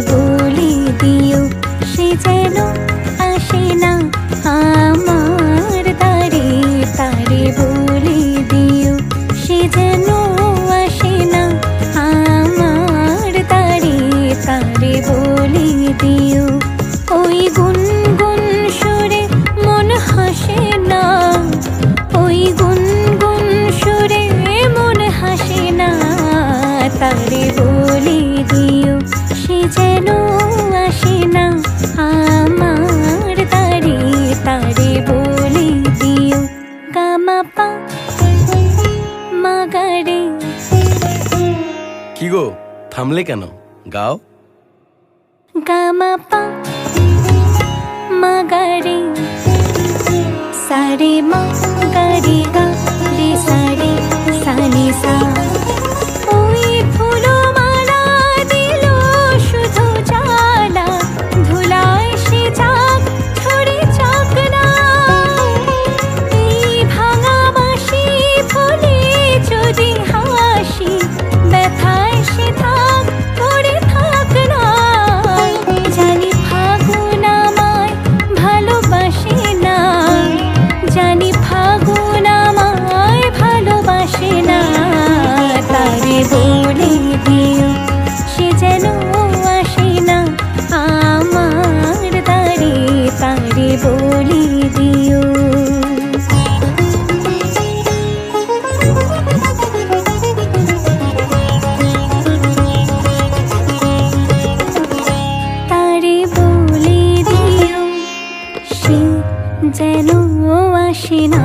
বলে দিও, সে যেন আসে না। আমার তারে তারে বলে দিও, সে যেন আসে না। আমার তারে তারে বলে দিও। ওই গুণ মন হাসে না। ওই গুণ মন হাসে না। তারে দিও। কামাপা কি গো থামলে কেন? গাও। গামাপা গাড়ি সারে মাগারে গা কেন আসে না।